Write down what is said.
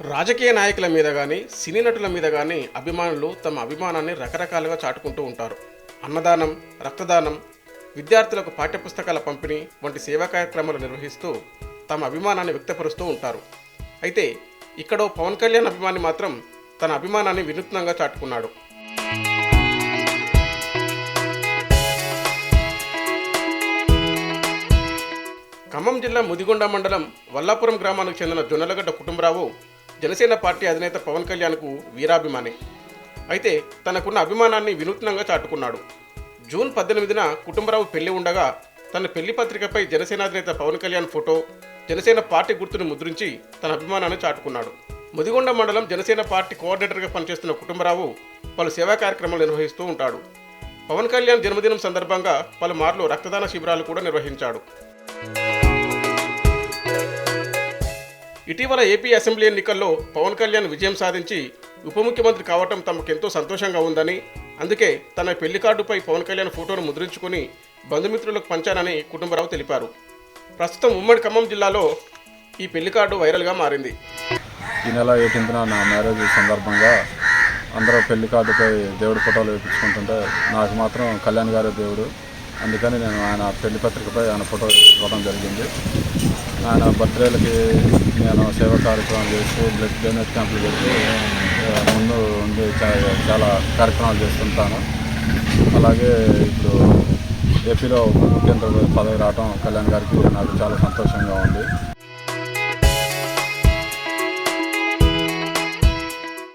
రాజకీయ నాయకుల మీద కానీ సినీ నటుల మీద కానీ అభిమానులు తమ అభిమానాన్ని రకరకాలుగా చాటుకుంటూ ఉంటారు. అన్నదానం రక్తదానం విద్యార్థులకు పాఠ్యపుస్తకాల పంపిణీ వంటి సేవా కార్యక్రమాలు నిర్వహిస్తూ తమ అభిమానాన్ని వ్యక్తపరుస్తూ ఉంటారు. అయితే ఇక్కడో పవన్ కళ్యాణ్ అభిమాని మాత్రం తన అభిమానాన్ని వినూత్నంగా చాటుకున్నాడు. ఖమ్మం జిల్లా ముదిగొండ మండలం వల్లాపురం గ్రామానికి చెందిన జొన్నలగడ్డ కుటుంబరావు జనసేన పార్టీ అధినేత పవన్ కళ్యాణ్కు వీరాభిమాని. అయితే తనకున్న అభిమానాన్ని వినూత్నంగా చాటుకున్నాడు. జూన్ పద్దెనిమిదిన కుటుంబరావు పెళ్ళి ఉండగా తన పెళ్ళి పత్రికపై జనసేన అధినేత పవన్ కళ్యాణ్ ఫోటో జనసేన పార్టీ గుర్తును ముద్రించి తన అభిమానాన్ని చాటుకున్నాడు. ముదిగొండ మండలం జనసేన పార్టీ కోఆర్డినేటర్గా పనిచేస్తున్న కుటుంబరావు పలు సేవా కార్యక్రమాలు నిర్వహిస్తూ ఉంటాడు. పవన్ కళ్యాణ్ జన్మదినం సందర్భంగా పలుమార్లు రక్తదాన శిబిరాలు కూడా నిర్వహించాడు. ఇటీవల ఏపీ అసెంబ్లీ ఎన్నికల్లో పవన్ కళ్యాణ్ విజయం సాధించి ఉప ముఖ్యమంత్రి కావటం తమకెంతో సంతోషంగా ఉందని అందుకే తన పెళ్ళి కార్డుపై పవన్ కళ్యాణ్ ఫోటోను ముద్రించుకుని బంధుమిత్రులకు పంచానని కుటుంబరావు తెలిపారు. ప్రస్తుతం ఉమ్మడి ఖమ్మం జిల్లాలో ఈ పెళ్ళి కార్డు వైరల్గా మారింది. ఈ నెల ఎయిటీన్త్న నా మ్యారేజ్ సందర్భంగా అందరూ పెళ్ళి కార్డుపై దేవుడి ఫోటోలు వేయించుకుంటుంటే నాకు మాత్రం కళ్యాణ్ గారే దేవుడు. అందుకని నేను ఆయన పెళ్ళి పత్రికపై ఆయన ఫోటో ఇవ్వడం జరిగింది. ఆయన బర్త్డేలకి నేను సేవా కార్యక్రమాలు చేస్తూ బ్లడ్ డొనేట్ క్యాంపులు పెట్టి ముందు ఉండి చాలా కార్యక్రమాలు చేస్తుంటాను. అలాగే ఇప్పుడు ఏపీలో ముఖ్యంగా పదవి రావడం కళ్యాణ్ గారికి నాకు చాలా సంతోషంగా ఉంది.